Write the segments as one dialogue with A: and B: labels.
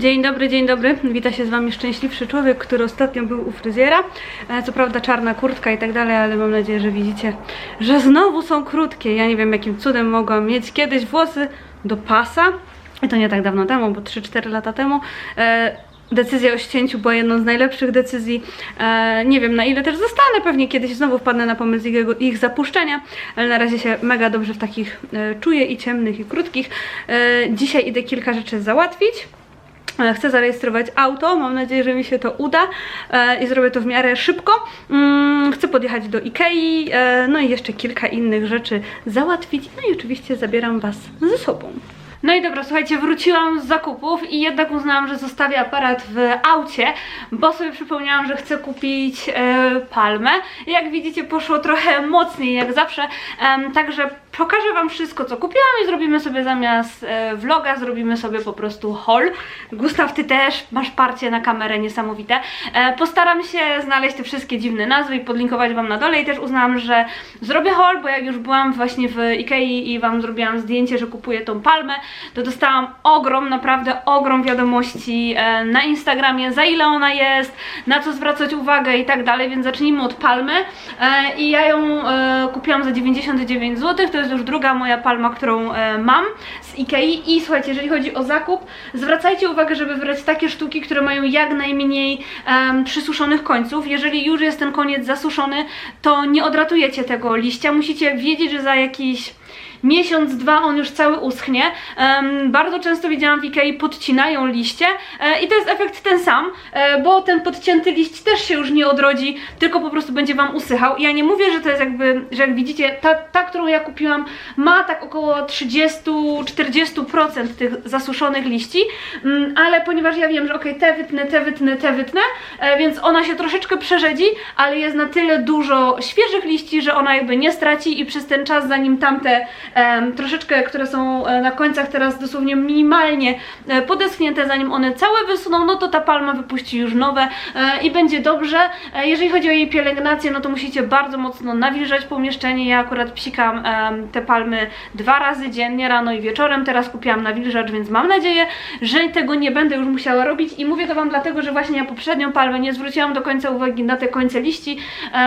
A: Dzień dobry, dzień dobry. Wita się z Wami szczęśliwszy człowiek, który ostatnio był u fryzjera. E, Co prawda czarna kurtka i tak dalej, ale mam nadzieję, że widzicie, że znowu są krótkie. Ja nie wiem, jakim cudem mogłam mieć kiedyś włosy do pasa. I to nie tak dawno temu, bo 3-4 lata temu. E, Decyzja o ścięciu była jedną z najlepszych decyzji. E, nie wiem na ile też zostanę, pewnie kiedyś znowu wpadnę na pomysł ich, ich zapuszczenia, ale na razie się mega dobrze w takich czuję i ciemnych i krótkich. Dzisiaj idę kilka rzeczy załatwić. E, Chcę zarejestrować auto, mam nadzieję, że mi się to uda e, i zrobię to w miarę szybko. Mm, Chcę podjechać do Ikei, e, no i jeszcze kilka innych rzeczy załatwić. No i oczywiście zabieram Was ze sobą. No i dobra, słuchajcie, wróciłam z zakupów i jednak uznałam, że zostawię aparat w aucie, bo sobie przypomniałam, że chcę kupić e, palmę. Jak widzicie, poszło trochę mocniej jak zawsze, em, także pokażę Wam wszystko, co kupiłam i zrobimy sobie zamiast e, vloga, zrobimy sobie po prostu haul. Gustaw, Ty też masz parcie na kamerę niesamowite. E, postaram się znaleźć te wszystkie dziwne nazwy i podlinkować Wam na dole i też uznałam, że zrobię haul, bo jak już byłam właśnie w Ikei i Wam zrobiłam zdjęcie, że kupuję tą palmę, to dostałam ogrom, naprawdę ogrom wiadomości e, na Instagramie, za ile ona jest, na co zwracać uwagę i tak dalej, więc zacznijmy od palmy. I ja ją kupiłam za 99 zł, to jest już druga moja palma, którą e, mam z Ikei i słuchajcie, jeżeli chodzi o zakup, zwracajcie uwagę, żeby wybrać takie sztuki, które mają jak najmniej przysuszonych końców. Jeżeli już jest ten koniec zasuszony, to nie odratujecie tego liścia, musicie wiedzieć, że za jakiś miesiąc, dwa on już cały uschnie. Bardzo często widziałam w Ikei podcinają liście e, i to jest efekt ten sam, e, bo ten podcięty liść też się już nie odrodzi, tylko po prostu będzie Wam usychał. Ja nie mówię, że to jest jakby, że jak widzicie, ta, ta którą ja kupiłam, ma tak około 30-40% tych zasuszonych liści, mm, ale ponieważ ja wiem, że okej, te wytnę, te wytnę, te wytnę, e, więc ona się troszeczkę przerzedzi, ale jest na tyle dużo świeżych liści, że ona jakby nie straci i przez ten czas, zanim tamte troszeczkę, które są e, na końcach teraz dosłownie minimalnie e, podeschnięte, zanim one całe wysuną, no to ta palma wypuści już nowe e, i będzie dobrze. Jeżeli chodzi o jej pielęgnację, no to musicie bardzo mocno nawilżać pomieszczenie. Ja akurat psikam te palmy dwa razy dziennie, rano i wieczorem. Teraz kupiłam nawilżacz, więc mam nadzieję, że tego nie będę już musiała robić i mówię to Wam dlatego, że właśnie ja poprzednią palmę nie zwróciłam do końca uwagi na te końce liści.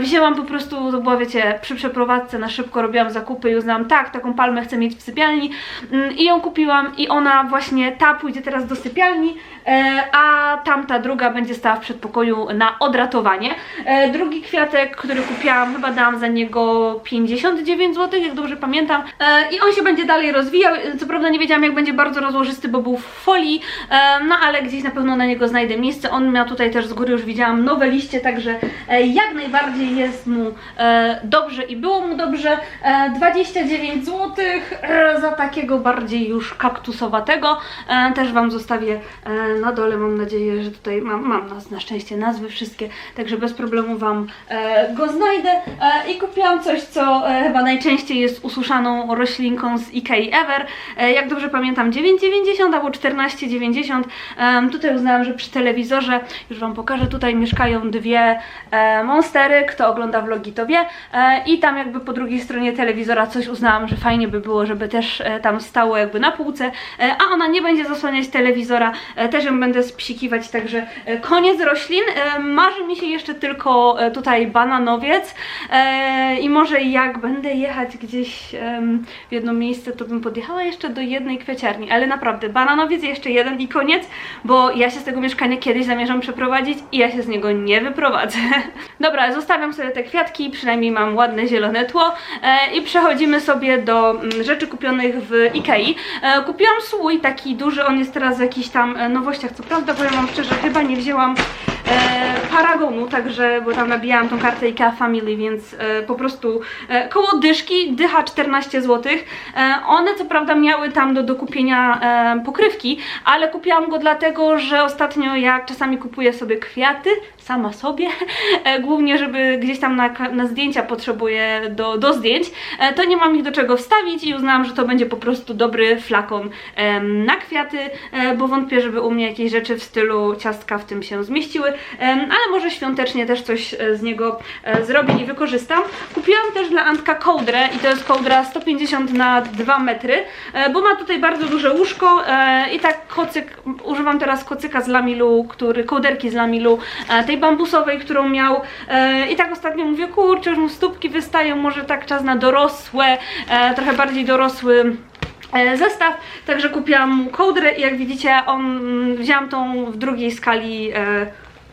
A: Wzięłam po prostu, to była wiecie, przy przeprowadzce na szybko robiłam zakupy i uznałam, tak, taką palmę chcę mieć w sypialni mm, i ją kupiłam i ona właśnie, ta pójdzie teraz do sypialni, e, a tamta druga będzie stała w przedpokoju na odratowanie. E, drugi kwiatek, który kupiłam, chyba dałam za niego 59 zł, jak dobrze pamiętam e, i on się będzie dalej rozwijał, co prawda nie wiedziałam jak będzie bardzo rozłożysty, bo był w folii, no ale gdzieś na pewno na niego znajdę miejsce, on miał tutaj też z góry już widziałam nowe liście, także jak najbardziej jest mu dobrze i było mu dobrze. E, 29 zł e, za takiego bardziej już kaktusowatego. E, też Wam zostawię e, na dole. Mam nadzieję, że tutaj mam, mam nas na szczęście nazwy wszystkie, także bez problemu Wam go znajdę. I kupiłam coś, co chyba najczęściej jest ususzaną roślinką z Ikei Ever. Jak dobrze pamiętam 9,90 albo 14,90. Em, tutaj uznałam, że przy telewizorze, już Wam pokażę, tutaj mieszkają dwie monstery, kto ogląda vlogi to wie i tam jakby po drugiej stronie telewizora coś uznałam, że fajnie by było, żeby też e, tam stało jakby na półce, e, a ona nie będzie zasłaniać telewizora, e, też ją będę spsikiwać, także koniec roślin. Marzy mi się jeszcze tylko tutaj bananowiec i może jak będę jechać gdzieś w jedno miejsce, to bym podjechała jeszcze do jednej kwieciarni, ale naprawdę bananowiec jeszcze jeden i koniec, bo ja się z tego mieszkania kiedyś zamierzam przeprowadzić i ja się z niego nie wyprowadzę. Dobra, zostawiam sobie te kwiatki, przynajmniej mam ładne zielone tło i przechodzimy sobie do mm, rzeczy kupionych w Ikei. E, kupiłam słój taki duży, on jest teraz w jakichś tam e, nowościach, co prawda powiem wam szczerze, chyba nie wzięłam e, Paragonu, także, bo tam nabijałam tą kartę IKEA Family, więc po prostu koło dyszki, dycha 14 zł. One co prawda miały tam do dokupienia pokrywki, ale kupiłam go dlatego, że ostatnio jak czasami kupuję sobie kwiaty sama sobie, e, głównie żeby gdzieś tam na, na zdjęcia potrzebuję do, do zdjęć, e, to nie mam ich do czego wstawić i uznałam, że to będzie po prostu dobry flakon na kwiaty, e, bo wątpię, żeby u mnie jakieś rzeczy w stylu ciastka w tym się zmieściły, ale może świątecznie też coś z niego zrobię i wykorzystam. Kupiłam też dla Antka kołdrę i to jest kołdra 150 na 2 metry, bo ma tutaj bardzo duże łóżko i tak kocyk, używam teraz kocyka z Lamilu, który, kołderki z Lamilu, e, tej bambusowej, którą miał e, i tak ostatnio mówię, kurczę, już mu stópki wystają, może tak czas na dorosłe, e, trochę bardziej dorosły e, zestaw, także kupiłam mu kołdrę i jak widzicie on, wzięłam tą w drugiej skali e,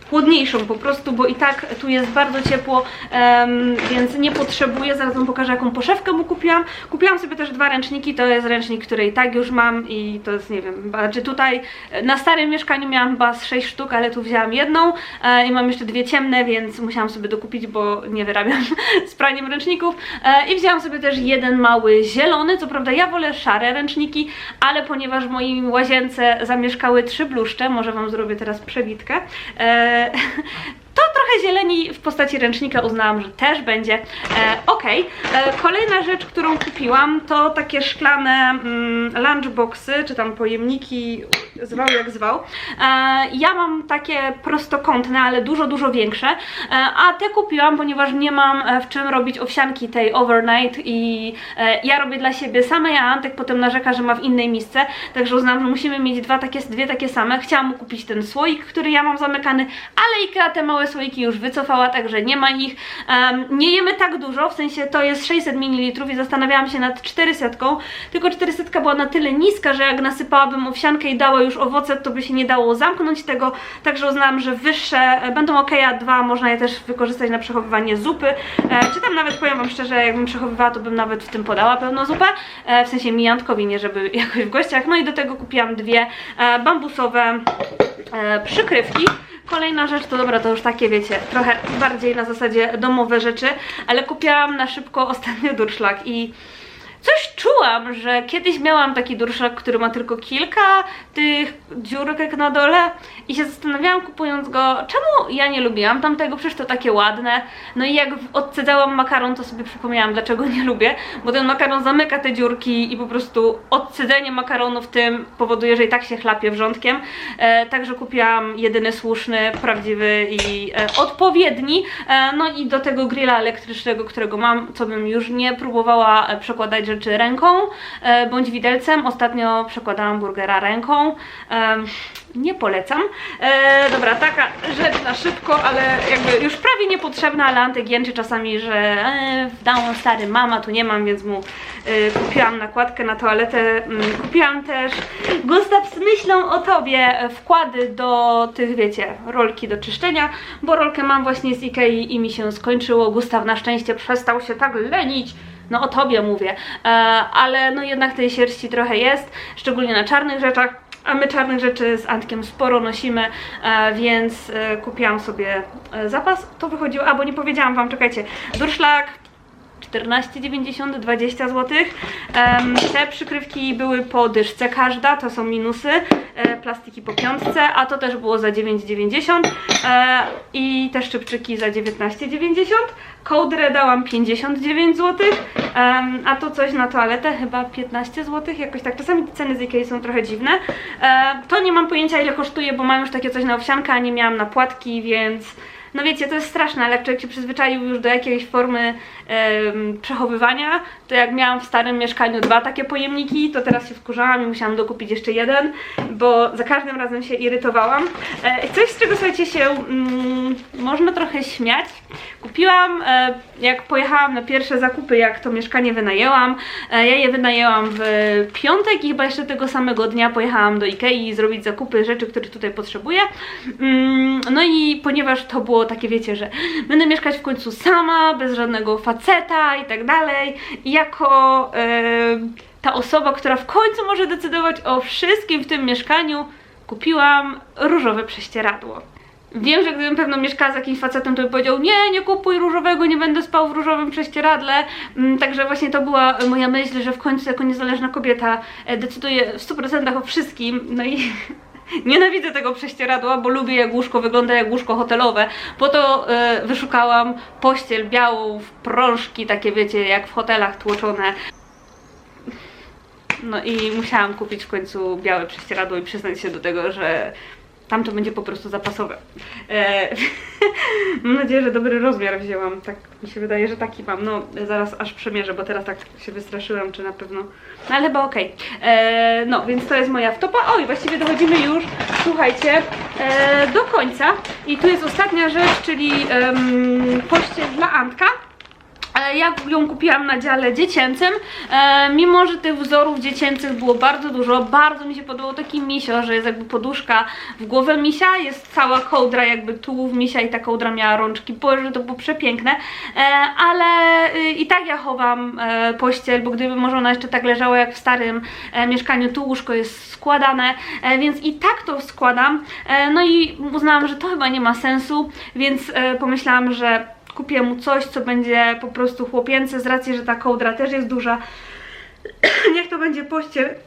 A: chłodniejszą po prostu, bo i tak tu jest bardzo ciepło, em, więc nie potrzebuję, zaraz wam pokażę jaką poszewkę mu kupiłam. Kupiłam sobie też dwa ręczniki, to jest ręcznik, który i tak już mam i to jest, nie wiem, znaczy tutaj e, na starym mieszkaniu miałam chyba z 6 sztuk, ale tu wzięłam jedną e, i mam jeszcze dwie ciemne, więc musiałam sobie dokupić, bo nie wyrabiam z praniem ręczników e, i wzięłam sobie też jeden mały zielony, co prawda ja wolę szare ręczniki, ale ponieważ w mojej łazience zamieszkały trzy bluszcze, może wam zrobię teraz przebitkę, e, to trochę zieleni w postaci ręcznika uznałam, że też będzie. E, ok. E, kolejna rzecz, którą kupiłam, to takie szklane mm, lunchboxy, czy tam pojemniki, zwał jak zwał. E, ja mam takie prostokątne, ale dużo, dużo większe, e, a te kupiłam, ponieważ nie mam w czym robić owsianki tej overnight i ja robię dla siebie same, a Antek potem narzeka, że ma w innej misce, także uznałam, że musimy mieć dwa takie, dwie takie same. Chciałam kupić ten słoik, który ja mam zamykany, ale Ikea te małe słoiki już wycofała, także nie ma ich. Nie jemy tak dużo, w sensie to jest 600 ml i zastanawiałam się nad 400, tylko 400 była na tyle niska, że jak nasypałabym owsiankę i dała już owoce, to by się nie dało zamknąć tego, także uznałam, że wyższe e, będą ok, a dwa można je też wykorzystać na przechowywanie zupy, e, czy tam nawet powiem wam szczerze, jakbym przechowywała, to bym nawet w tym podała pełną zupę, e, w sensie mijantkowi, nie żeby jakoś w gościach, no i do tego kupiłam dwie bambusowe przykrywki. Kolejna rzecz to dobra, to już takie wiecie, trochę bardziej na zasadzie domowe rzeczy, ale kupiłam na szybko ostatnio durszlak i coś czułam, że kiedyś miałam taki durszlak, który ma tylko kilka tych dziurek na dole i się zastanawiałam kupując go, czemu ja nie lubiłam tamtego, przecież to takie ładne. No i jak odcedzałam makaron, to sobie przypomniałam, dlaczego nie lubię, bo ten makaron zamyka te dziurki i po prostu odcedzenie makaronu w tym powoduje, że i tak się chlapie wrzątkiem. E, także kupiłam jedyny słuszny, prawdziwy i e, odpowiedni. E, no i do tego grilla elektrycznego, którego mam, co bym już nie próbowała e, przekładać rzeczy ręką e, bądź widelcem. Ostatnio przekładałam burgera ręką. Nie polecam. E, dobra, taka rzecz na szybko, ale jakby już prawie niepotrzebna, ale Antek jęczy czasami, że e, w domu stary mama, tu nie mam, więc mu kupiłam nakładkę na toaletę. Mm, kupiłam też Gustaw z myślą o tobie wkłady do tych, wiecie, rolki do czyszczenia, bo rolkę mam właśnie z Ikei i mi się skończyło. Gustaw na szczęście przestał się tak lenić. No o tobie mówię, e, ale no jednak tej sierści trochę jest, szczególnie na czarnych rzeczach. A my czarnych rzeczy z Antkiem sporo nosimy, e, więc e, kupiłam sobie zapas. To wychodziło, a bo nie powiedziałam wam, czekajcie, durszlak 14,90, 20 zł. Te przykrywki były po dyszce każda, to są minusy. E, plastiki po piątce, a to też było za 9,90 e, i te szczypczyki za 19,90. Kołdrę dałam 59 zł, a to coś na toaletę chyba 15 zł, jakoś tak. Czasami ceny z Ikei są trochę dziwne. E, to nie mam pojęcia ile kosztuje, bo mam już takie coś na owsiankę, a nie miałam na płatki, więc no wiecie, to jest straszne, ale jak człowiek się przyzwyczaił już do jakiejś formy em, przechowywania, to jak miałam w starym mieszkaniu dwa takie pojemniki, to teraz się wkurzałam i musiałam dokupić jeszcze jeden, bo za każdym razem się irytowałam. E, coś, z czego słuchajcie się mm, można trochę śmiać. Kupiłam, e, jak pojechałam na pierwsze zakupy, jak to mieszkanie wynajęłam, e, ja je wynajęłam w piątek i chyba jeszcze tego samego dnia pojechałam do Ikei zrobić zakupy rzeczy, których tutaj potrzebuję. Mm, no i ponieważ to było takie, wiecie, że będę mieszkać w końcu sama, bez żadnego faceta i tak dalej, i jako e, ta osoba, która w końcu może decydować o wszystkim w tym mieszkaniu, kupiłam różowe prześcieradło. Wiem, że gdybym pewno mieszkała z jakimś facetem, to by powiedział nie, nie kupuj różowego, nie będę spał w różowym prześcieradle. Mm, Także właśnie to była moja myśl, że w końcu jako niezależna kobieta e, decyduję w 100% o wszystkim. No i Nienawidzę tego prześcieradła, bo lubię jak łóżko wygląda jak łóżko hotelowe. Po to e, wyszukałam pościel białą w prążki, takie wiecie, jak w hotelach tłoczone. No i musiałam kupić w końcu białe prześcieradło i przyznać się do tego, że tam to będzie po prostu zapasowe. E, mam nadzieję, że dobry rozmiar wzięłam. Tak mi się wydaje, że taki mam. No zaraz aż przemierzę, bo teraz tak się wystraszyłam, czy na pewno. No ale chyba okej. E, No, więc to jest moja wtopa. O i właściwie dochodzimy już, słuchajcie, e, do końca. I tu jest ostatnia rzecz, czyli em, pościel dla Antka. E, Ja ją kupiłam na dziale dziecięcym, e, mimo że tych wzorów dziecięcych było bardzo dużo, bardzo mi się podobał taki misio, że jest jakby poduszka w głowę misia, jest cała kołdra jakby tułów misia i ta kołdra miała rączki, Boże, to było przepiękne, e, ale y, i tak ja chowam pościel, bo gdyby może ona jeszcze tak leżała jak w starym mieszkaniu, tu łóżko jest składane, więc i tak to składam, no i uznałam, że to chyba nie ma sensu, więc pomyślałam, że kupię mu coś, co będzie po prostu chłopięce, z racji, że ta kołdra też jest duża. Niech to będzie pościel.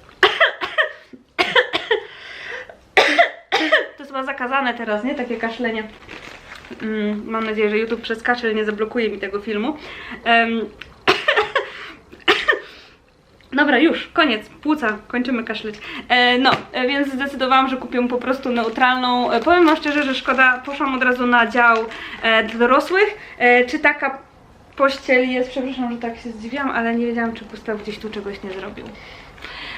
A: To jest chyba zakazane teraz, nie? Takie kaszlenie. Mm, mam nadzieję, że YouTube przez kaszel nie zablokuje mi tego filmu. Em, Dobra, już, koniec, płuca, kończymy kaszleć. E, no, e, więc zdecydowałam, że kupię po prostu neutralną. E, powiem wam szczerze, że szkoda, poszłam od razu na dział e, dla dorosłych. E, czy taka pościel jest, przepraszam, że tak się zdziwiłam, ale nie wiedziałam, czy Gustaw gdzieś tu czegoś nie zrobił.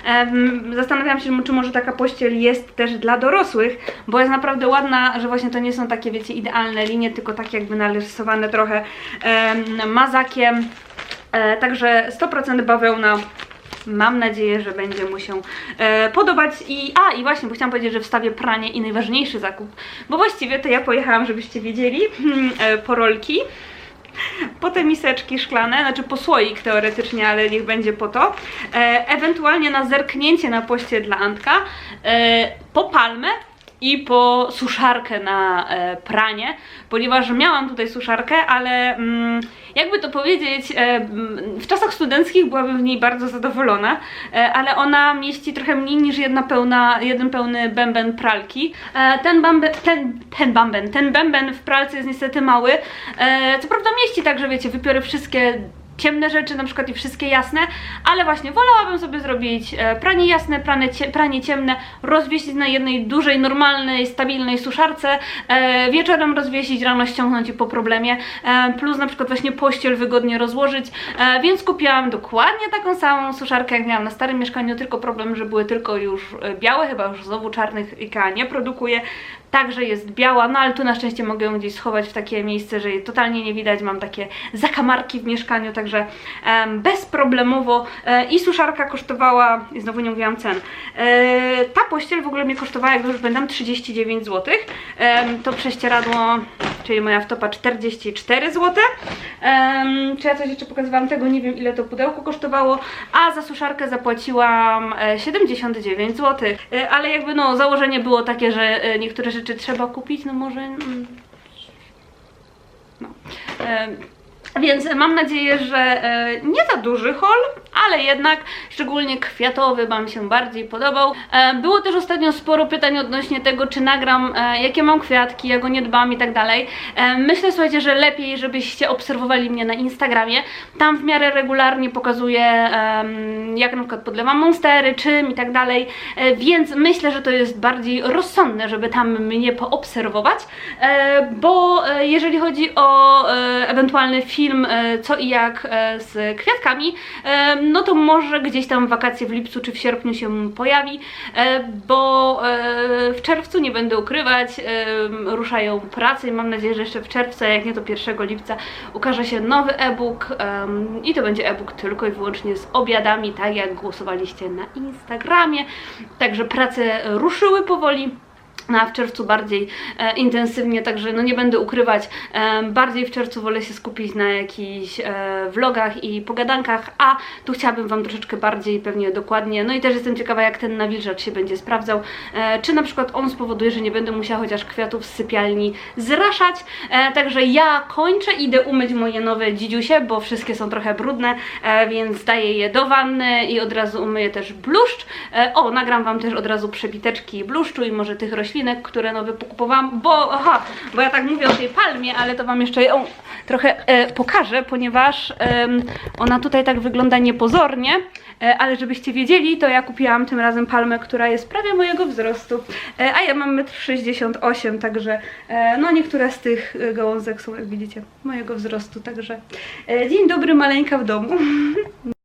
A: Em, Zastanawiałam się, czy może taka pościel jest też dla dorosłych, bo jest naprawdę ładna, że właśnie to nie są takie, wiecie, idealne linie, tylko tak jakby narysowane trochę em, mazakiem. E, także 100% bawełna. Mam nadzieję, że będzie mu się e, podobać i a i właśnie, bo chciałam powiedzieć, że wstawię pranie i najważniejszy zakup, bo właściwie to ja pojechałam, żebyście wiedzieli, e, po rolki po te miseczki szklane, znaczy po słoik teoretycznie, ale niech będzie po to. E, ewentualnie na zerknięcie na poście dla Antka, e, po palmę i po suszarkę na e, pranie, ponieważ miałam tutaj suszarkę, ale mm, jakby to powiedzieć, e, mm, w czasach studenckich byłabym w niej bardzo zadowolona, e, ale ona mieści trochę mniej niż jedna pełna, jeden pełny bęben pralki. Ten, bambe, ten, ten bęben, ten bęben w pralce jest niestety mały, co prawda mieści tak, że wiecie, wypiorę wszystkie ciemne rzeczy, na przykład i wszystkie jasne, ale właśnie wolałabym sobie zrobić e, pranie jasne, pranie, pranie ciemne, rozwiesić na jednej dużej, normalnej, stabilnej suszarce, e, wieczorem rozwiesić, rano ściągnąć i po problemie, e, plus na przykład właśnie pościel wygodnie rozłożyć, więc kupiłam dokładnie taką samą suszarkę, jak miałam na starym mieszkaniu, tylko problem, że były tylko już białe, chyba już znowu czarnych IKEA nie produkuje, Także jest biała, no ale tu na szczęście mogę ją gdzieś schować w takie miejsce, że jej totalnie nie widać. Mam takie zakamarki w mieszkaniu, także em, bezproblemowo. E, I suszarka kosztowała, i znowu nie mówiłam cen. E, ta pościel w ogóle mnie kosztowała, jak dobrze pamiętam, 39 zł. Em, to prześcieradło, czyli moja wtopa 44 zł. Em, czy ja coś jeszcze pokazywałam tego? Nie wiem ile to pudełko kosztowało, a za suszarkę zapłaciłam e, 79 zł. E, ale jakby no założenie było takie, że e, niektóre rzeczy trzeba kupić, no może... Mm, no. E, więc mam nadzieję, że e, nie za duży hol, ale jednak szczególnie kwiatowy Wam się bardziej podobał. E, było też ostatnio sporo pytań odnośnie tego, czy nagram, e, jakie mam kwiatki, jak o nie dbam i tak dalej. Myślę, słuchajcie, że lepiej, żebyście obserwowali mnie na Instagramie. Tam w miarę regularnie pokazuję, jak na przykład podlewam monstery, czym i tak dalej, więc myślę, że to jest bardziej rozsądne, żeby tam mnie poobserwować, bo jeżeli chodzi o ewentualny film e, co i jak e, z kwiatkami, e, no to może gdzieś tam wakacje w lipcu czy w sierpniu się pojawi, bo w czerwcu nie będę ukrywać, ruszają prace i mam nadzieję, że jeszcze w czerwcu, jak nie to 1 lipca ukaże się nowy e-book i to będzie e-book tylko i wyłącznie z obiadami, tak jak głosowaliście na Instagramie, także prace ruszyły powoli. A w czerwcu bardziej e, intensywnie, także no nie będę ukrywać, e, bardziej w czerwcu wolę się skupić na jakichś e, vlogach i pogadankach, a tu chciałabym Wam troszeczkę bardziej pewnie dokładnie, no i też jestem ciekawa jak ten nawilżacz się będzie sprawdzał, e, czy na przykład on spowoduje, że nie będę musiała chociaż kwiatów z sypialni zraszać, e, także ja kończę, idę umyć moje nowe dzidziusie, bo wszystkie są trochę brudne, e, więc daję je do wanny i od razu umyję też bluszcz, e, o, nagram Wam też od razu przebiteczki bluszczu i może tych roślinek, które nowe pokupowałam, bo, aha, bo ja tak mówię o tej palmie, ale to Wam jeszcze ją trochę e, pokażę, ponieważ em, ona tutaj tak wygląda niepozornie, e, ale żebyście wiedzieli, to ja kupiłam tym razem palmę, która jest prawie mojego wzrostu, e, a ja mam 1,68 m, także e, no niektóre z tych e, gałązek są, jak widzicie, mojego wzrostu, także e, dzień dobry, maleńka w domu.